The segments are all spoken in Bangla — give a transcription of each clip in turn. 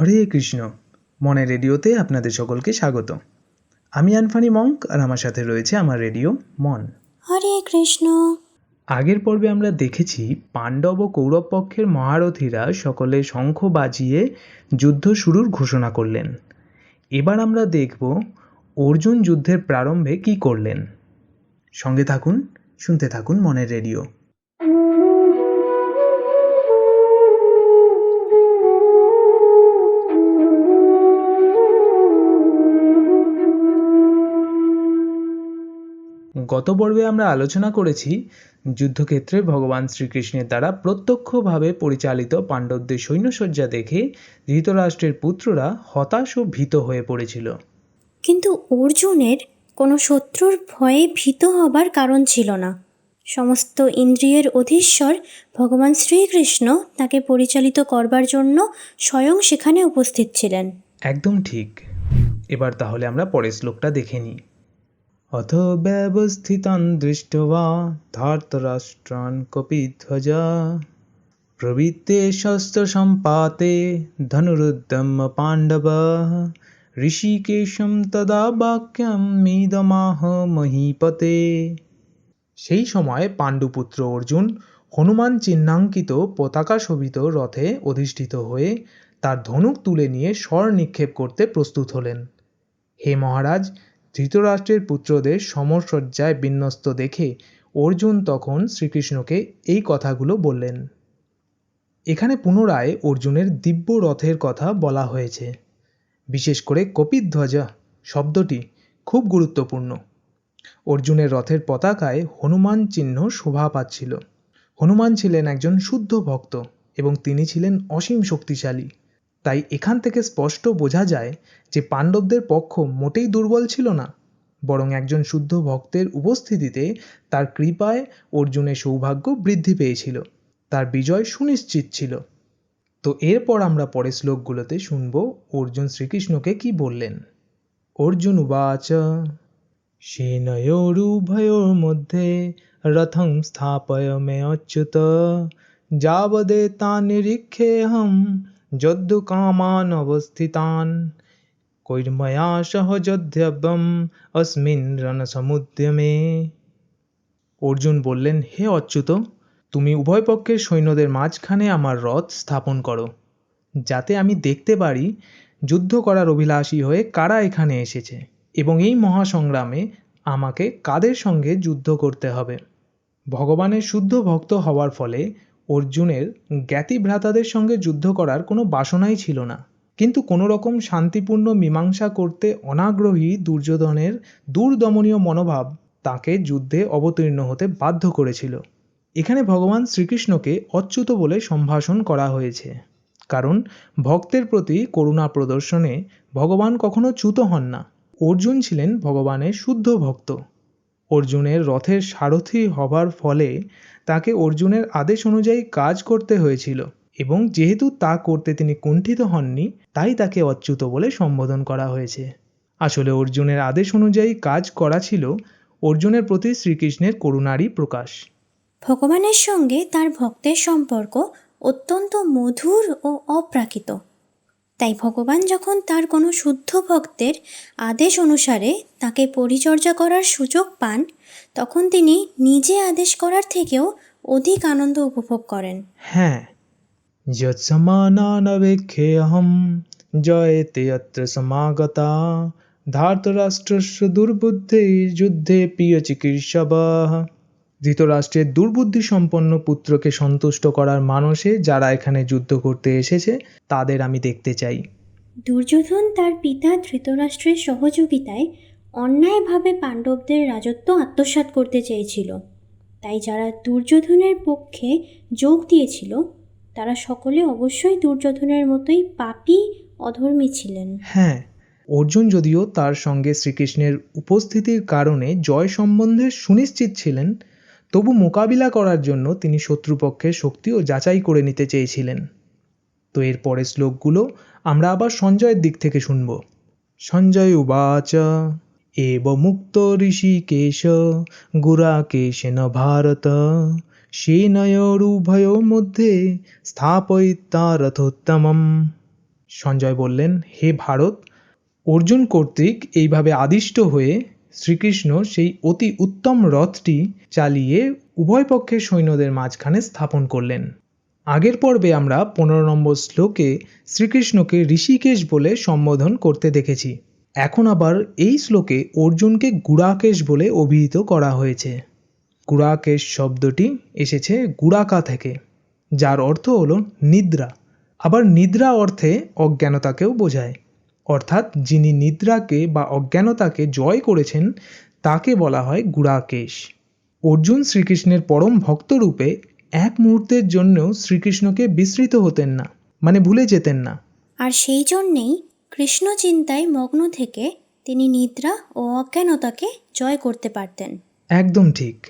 হরে কৃষ্ণ মনে রেডিওতে আপনাদের সকলকে স্বাগত। আমি আনফানি মঙ্ক আর আমার সাথে রয়েছে আমার রেডিও মন। হরে কৃষ্ণ। আগের পর্বে আমরা দেখেছি পাণ্ডব ও কৌরব পক্ষের মহারথীরা সকলে শঙ্খ বাজিয়ে যুদ্ধ শুরুর ঘোষণা করলেন। এবার আমরা দেখব অর্জুন যুদ্ধের প্রারম্ভে কি করলেন। সঙ্গে থাকুন শুনতে থাকুন মনের রেডিও। গত পর্বে আমরা আলোচনা করেছি যুদ্ধক্ষেত্রে ভগবান শ্রীকৃষ্ণের দ্বারা প্রত্যক্ষভাবে পরিচালিত পাণ্ডবদের সৈন্যসজ্জা দেখে ধৃতরাষ্ট্রের পুত্ররা হতাশ ও ভীত হয়ে পড়েছিল। কিন্তু অর্জুনের কোনো শত্রুর ভয়ে ভীত হবার কারণ ছিল না। সমস্ত ইন্দ্রিয়ের অধীশ্বর ভগবান শ্রীকৃষ্ণ তাকে পরিচালিত করবার জন্য স্বয়ং সেখানে উপস্থিত ছিলেন। একদম ঠিক। এবার তাহলে আমরা পরের শ্লোকটা দেখে নিই। অথ ব্যবস্থিতান দৃষ্টবা ধার্তরাষ্ট্রান কপিধ্বজা। প্রবৃত্তে শস্ত্র সম্পাতে ধনুরুদ্যম পাণ্ডব। ঋষিকেশম তদা বাক্যম মিদমাহ মহীপতে। সেই সময় পাণ্ডুপুত্র অর্জুন হনুমান চিহ্নাঙ্কিত পতাকা শোভিত রথে অধিষ্ঠিত হয়ে তার ধনুক তুলে নিয়ে স্বর নিক্ষেপ করতে প্রস্তুত হলেন। হে মহারাজ ধৃতরাষ্ট্রের পুত্রদের সমরসজ্জায় বিন্যস্ত দেখে অর্জুন তখন শ্রীকৃষ্ণকে এই কথাগুলো বললেন। এখানে পুনরায় অর্জুনের দিব্য রথের কথা বলা হয়েছে। বিশেষ করে কপিধ্বজা শব্দটি খুব গুরুত্বপূর্ণ। অর্জুনের রথের পতাকায় হনুমান চিহ্ন শোভা পাচ্ছিল। হনুমান ছিলেন একজন শুদ্ধ ভক্ত এবং তিনি ছিলেন অসীম শক্তিশালী। তাই এখান থেকে স্পষ্ট বোঝা যায় যে পাণ্ডবদের পক্ষ মোটেই দুর্বল ছিল না, বরং একজন শুদ্ধ ভক্তের উপস্থিতিতে তার কৃপায় অর্জুনের সৌভাগ্য বৃদ্ধি পেয়েছিল, তার বিজয় সুনিশ্চিত ছিল। তো এরপর আমরা পরের শ্লোকগুলোতে শুনব অর্জুন শ্রীকৃষ্ণকে কি বললেন। অর্জুন বাচ উবাচ, সেনয়োরুভয়োর্মধ্যে রথং স্থাপয় মে অচ্যুত যাবদেতা নিরীক্ষেऽহं যদ্দুকামাन् অবস্থিতাन् কৈর্ময়া সহ যদ্ধব্যম অস্মিন রণসমুদ্যমে অর্জুন বললেন, হে অচ্যুত, তুমি উভয় পক্ষের সৈন্যদের মাঝখানে আমার রথ স্থাপন করো, যাতে আমি দেখতে পারি যুদ্ধ করার অভিলাষী হয়ে কারা এখানে এসেছে এবং এই মহাসংগ্রামে আমাকে কাদের সঙ্গে যুদ্ধ করতে হবে। ভগবানের শুদ্ধ ভক্ত হওয়ার ফলে অর্জুনের জ্ঞাতিভ্রাতাদের সঙ্গে যুদ্ধ করার কোনো বাসনাই ছিল না। কিন্তু কোনো রকম শান্তিপূর্ণ মীমাংসা করতে অনাগ্রহী দুর্যোধনের দুর্দমনীয় মনোভাব তাকে যুদ্ধে অবতীর্ণ হতে বাধ্য করেছিল। এখানে ভগবান শ্রীকৃষ্ণকে অচ্যুত বলে সম্ভাষণ করা হয়েছে। কারণ ভক্তের প্রতি করুণা প্রদর্শনে ভগবান কখনো চ্যুত হন না। অর্জুন ছিলেন ভগবানের শুদ্ধ ভক্ত। অর্জুনের রথের সারথি হবার ফলে তাকে অর্জুনের আদেশ অনুযায়ী কাজ করতে হয়েছিল এবং যেহেতু তা করতে তিনি কুণ্ঠিত হননি, তাই তাকে অচ্যুত বলে সম্বোধন করা হয়েছে। আসলে অর্জুনের আদেশ অনুযায়ী কাজ করা ছিল অর্জুনের প্রতি শ্রীকৃষ্ণের করুণারই প্রকাশ। ভগবানের সঙ্গে তার ভক্তের সম্পর্ক অত্যন্ত মধুর ও অপ্রাকৃত। তাই ভগবান যখন তার কোনো শুদ্ধ ভক্তের আদেশ অনুসারে তাকে পরিচর্যা করার সুযোগ পান, তখন তিনি নিজে আদেশ করার থেকেও অধিক আনন্দ উপভোগ করেন। হ্যাঁ যৎসমানানবেক্ষেऽহं জয়তে অত্র সমাগতা, ধার্তরাষ্ট্রস্য দুর্বুদ্ধির্যুদ্ধে প্রিয় চিকিৎসবাহ ধৃতরাষ্ট্রের দুর্বুদ্ধি সম্পন্ন পুত্রকে সন্তুষ্ট করার মানসে যারা এখানে যুদ্ধ করতে এসেছে তাদের আমি দেখতে চাই। দুর্যোধন তার পিতা ধৃতরাষ্ট্রের সহযোগিতায় অন্যায়ভাবে পাণ্ডবদের রাজত্ব আত্মসাৎ করতে চেয়েছিল। তাই যারা দুর্যোধনের পক্ষে যোগ দিয়েছিল তারা সকলে অবশ্যই দুর্যোধনের মতোই পাপী অধর্মী ছিলেন। হ্যাঁ অর্জুন যদিও তার সঙ্গে শ্রীকৃষ্ণের উপস্থিতির কারণে জয় সম্বন্ধে সুনিশ্চিত ছিলেন তবু মোকাবিলা করার জন্য তিনি শত্রুপক্ষের শক্তিও যাচাই করে নিতে চেয়েছিলেন। তো এর পরের শ্লোকগুলো আমরা আবার সঞ্জয়ের দিক থেকে শুনব। সঞ্জয় উবাচ, এব মুক্ত ঋষিকেশ গুরাকেশেন ভারত সেনয়োরুভয়োর মধ্যে স্থাপয়িতা রথোত্তমম সঞ্জয় বললেন, হে ভারত, অর্জুন কর্তৃক এইভাবে আদিষ্ট হয়ে শ্রীকৃষ্ণ সেই অতি উত্তম রথটি চালিয়ে উভয় পক্ষের সৈন্যদের মাঝখানে স্থাপন করলেন। আগের পর্বে আমরা পনেরো নম্বর শ্লোকে শ্রীকৃষ্ণকে ঋষিকেশ বলে সম্বোধন করতে দেখেছি। এখন আবার এই শ্লোকে অর্জুনকে গুড়াকেশ বলে অভিহিত করা হয়েছে। গুড়াকেশ শব্দটি এসেছে গুড়াকা থেকে, যার অর্থ হলো নিদ্রা। আবার নিদ্রা অর্থে অজ্ঞানতাকেও বোঝায়। অর্থাৎ যিনি নিদ্রাকে বা অজ্ঞানতাকে জয় করেছেন তাকে বলা হয় গুড়াকেশ। অর্জুন শ্রীকৃষ্ণের পরম ভক্তরূপে এক মুহূর্তের জন্যও শ্রীকৃষ্ণকে বিস্মৃত হতেন না মানে ভুলে যেতেন না। আর সেই জন্যেই কৃষ্ণ চিন্তায় মগ্ন থেকে তিনি নিদ্রা ও অজ্ঞানতাকে জয় করতে পারতেন। একদম ঠিক।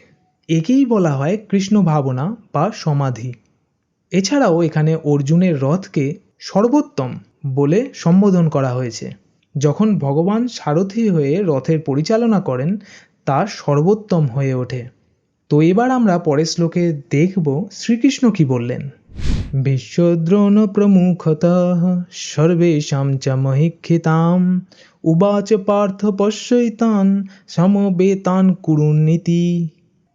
একেই বলা হয় কৃষ্ণ ভাবনা বা সমাধি। এছাড়াও এখানে অর্জুনের রথকে সর্বোত্তম বলে সম্বোধন করা হয়েছে। যখন ভগবান সারথি হয়ে রথের পরিচালনা করেন, তা সর্বোত্তম হয়ে ওঠে। তো এবার আমরা পরের শ্লোকে দেখব শ্রীকৃষ্ণ কি বললেন। বিশ্বদ্রোণ প্রমুখত সর্বেশাম চ মহিক্ষিতাম, উবাচ পার্থ পশ্যৈতান, সমবেতান কুরুনীতি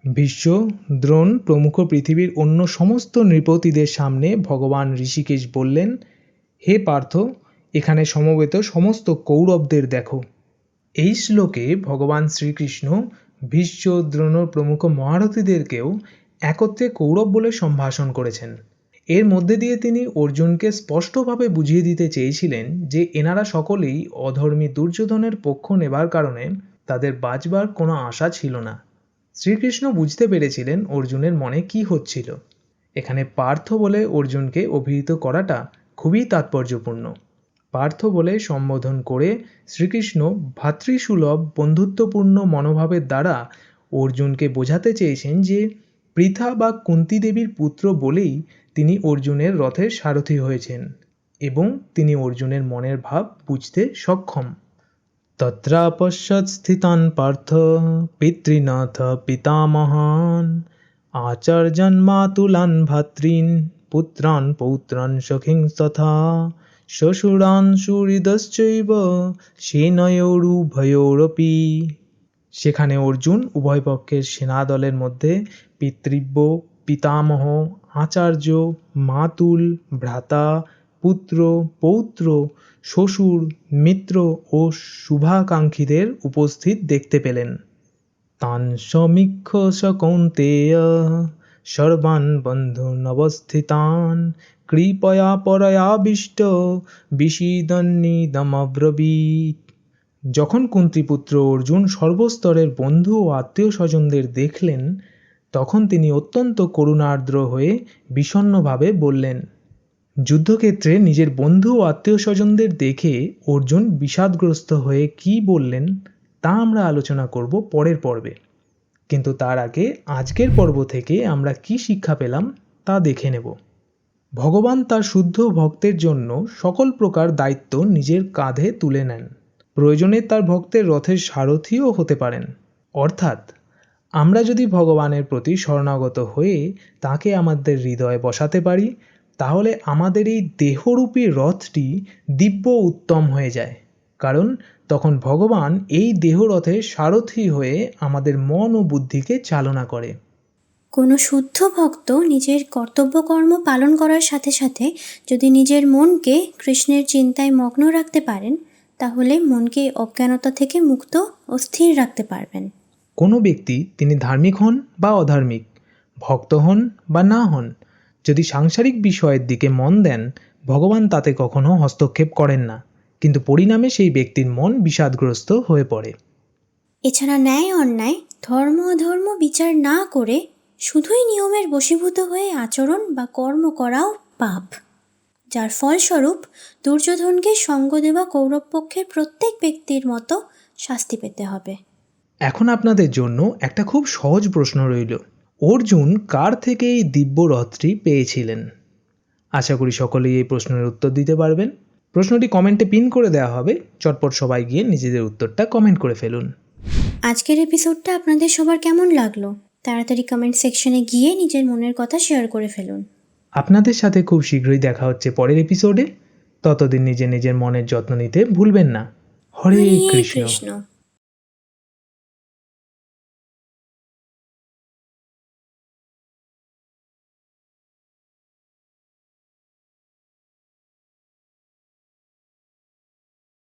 বিশ্ব দ্রোণ প্রমুখ পৃথিবীর অন্য সমস্ত নৃপতিদের সামনে ভগবান ঋষিকেশ বললেন হে পার্থ, এখানে সমবেত সমস্ত কৌরবদের দেখো। এই শ্লোকে ভগবান শ্রীকৃষ্ণ ভীষ্ম দ্রোণ প্রমুখ মহারথীদেরকেও একত্রে কৌরব বলে সম্ভাষণ করেছেন। এর মধ্যে দিয়ে তিনি অর্জুনকে স্পষ্টভাবে বুঝিয়ে দিতে চেয়েছিলেন যে এনারা সকলেই অধর্মী দুর্যোধনের পক্ষ নেবার কারণে তাদের বাঁচবার কোনো আশা ছিল না। শ্রীকৃষ্ণ বুঝতে পেরেছিলেন অর্জুনের মনে কি হচ্ছিল। এখানে পার্থ বলে অর্জুনকে অভিহিত করাটা খুবই তাৎপর্যপূর্ণ। পার্থ বলে সম্বোধন করে শ্রীকৃষ্ণ ভাতৃসুলভ বন্ধুত্বপূর্ণ মনোভাবের দ্বারা অর্জুনকে বোঝাতে চেয়েছেন যে পৃথা বা কুন্তি দেবীর পুত্র বলেই তিনি অর্জুনের রথের সারথি হয়েছেন এবং তিনি অর্জুনের মনের ভাব বুঝতে সক্ষম। তত্রাপশ্যৎ স্থিতান পার্থ পিতৃনাথ পিতামহান। আচার্যান মাতুলান ভাতৃন পুত্রান পৌত্রান সখিং তথা শ্বশুরান সুহৃদশ্চৈব, সেনয়োরুভয়োরপি। সেখানে অর্জুন উভয় পক্ষের সেনাদলের মধ্যে পিতৃব্য, পিতামহ, আচার্য, মাতুল, ভ্রাতা, পুত্র, পৌত্র, শ্বশুর, মিত্র ও শুভাকাঙ্ক্ষীদের উপস্থিত দেখতে পেলেন। তান সমীক্ষ স কৌন্তেয় সর্বান বন্ধুনবস্থিতান কৃপয়া পরয়াবিষ্ট বিষিদন্নিদমব্রবীত। যখন কুন্তিপুত্র অর্জুন সর্বস্তরের বন্ধু ও আত্মীয় স্বজনদের দেখলেন, তখন তিনি অত্যন্ত করুণার্দ্র হয়ে বিষণ্ণভাবে বললেন, যুদ্ধক্ষেত্রে নিজের বন্ধু ও আত্মীয় স্বজনদের দেখে অর্জুন বিষাদগ্রস্ত হয়ে কি বললেন, তা আমরা আলোচনা করব পরের পর্বে। কিন্তু তার আগে আজকের পর্ব থেকে আমরা কি শিক্ষা পেলাম তা দেখে নেব। ভগবান তার শুদ্ধ ভক্তের জন্য সকল প্রকার দায়িত্ব নিজের কাঁধে তুলে নেন। প্রয়োজনে তার ভক্তের রথের সারথিও হতে পারেন। অর্থাৎ, আমরা যদি ভগবানের প্রতি শরণাগত হয়ে তাকে আমাদের হৃদয়ে বসাতে পারি, তাহলে আমাদের এই দেহরূপী রথটি দিব্য উত্তম হয়ে যায়। কারণ তখন ভগবান এই দেহরথে সারথি হয়ে আমাদের মন ও বুদ্ধিকে চালনা করে। কোনো শুদ্ধ ভক্ত নিজের কর্তব্যকর্ম পালন করার সাথে সাথে যদি নিজের মনকে কৃষ্ণের চিন্তায় মগ্ন রাখতে পারেন তাহলে মনকে অজ্ঞানতা থেকে মুক্ত ও স্থির রাখতে পারবেন। কোনো ব্যক্তি তিনি ধার্মিক হন বা অধার্মিক ভক্ত হন বা না হন যদি সাংসারিক বিষয়ের দিকে মন দেন ভগবান তাতে কখনো হস্তক্ষেপ করেন না। কিন্তু পরিণামে সেই ব্যক্তির মন বিষাদগ্রস্ত হয়ে পড়ে। এছাড়া ন্যায় অন্যায় ধর্ম অধর্ম বিচার না করে শুধুই নিয়মের বশীভূত হয়ে আচরণ বা কর্ম করাও পাপ। যার ফলস্বরূপ দুর্যোধনকে সঙ্গ দেওয়া কৌরবপক্ষের প্রত্যেক ব্যক্তির মতো শাস্তি পেতে হবে। এখন আপনাদের জন্য একটা খুব সহজ প্রশ্ন রইল অর্জুন কার থেকে এই দিব্য রথটি পেয়েছিলেন? আশা করি সকলেই এই প্রশ্নের উত্তর দিতে পারবেন। প্রশ্নটি কমেন্টে পিন করে দেওয়া হবে চটপট সবাই গিয়ে নিজেদের উত্তরটা কমেন্ট করে ফেলুন। আজকের এপিসোডটা আপনাদের সবার কেমন লাগল? তাড়াতাড়ি কমেন্ট সেকশনে গিয়ে নিজের মনের কথা শেয়ার করে ফেলুন। আপনাদের সাথে খুব শীঘ্রই দেখা হচ্ছে পরের এপিসোডে। ততদিন নিজে নিজের মনের যত্ন নিতে ভুলবেন না। হরে কৃষ্ণ। কৃষ্ণ।